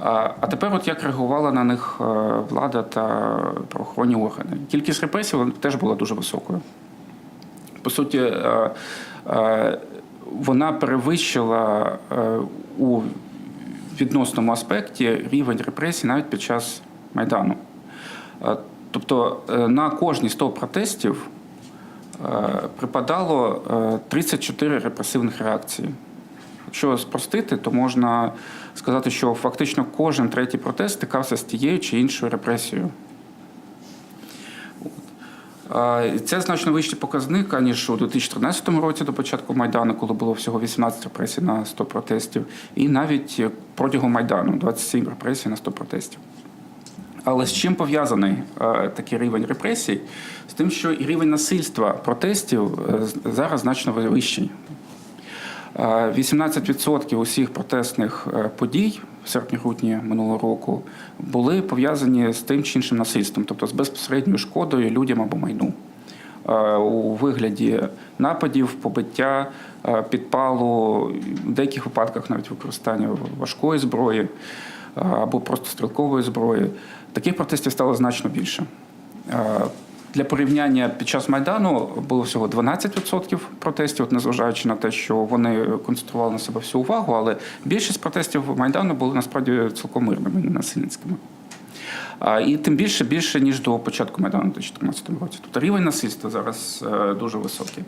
А, тепер, от як реагувала на них е, влада та правоохоронні органи. Кількість репресій теж була дуже високою. По суті, е, е, вона перевищила у відносному аспекті рівень репресій навіть під час Майдану. Тобто на кожні 100 протестів припадало е, 34 репресивних реакції. Якщо спростити, то можна сказати, що фактично кожен третій протест стикався з тією чи іншою репресією. Це значно вищий показник, аніж у 2013 році до початку Майдану, коли було всього 18 репресій на 100 протестів, і навіть протягом Майдану 27 репресій на 100 протестів. Але з чим пов'язаний такий рівень репресій? З тим, що і рівень насильства протестів е, зараз значно вищий. Е, 18% усіх протестних е, подій в серпні-грудні минулого року були пов'язані з тим чи іншим насильством, тобто з безпосередньою шкодою людям або майну. Е, У вигляді нападів, побиття, е, підпалу, в деяких випадках навіть використання важкої зброї е, або просто стрілкової зброї. Таких протестів стало значно більше. Для порівняння під час Майдану було всього 12% протестів, незважаючи на те, що вони концентрували на себе всю увагу, але більшість протестів Майдану були насправді цілком мирними, насильницькими. І тим більше більше, ніж до початку Майдану у 2014 році. Тобто рівень насильства зараз е, дуже високий.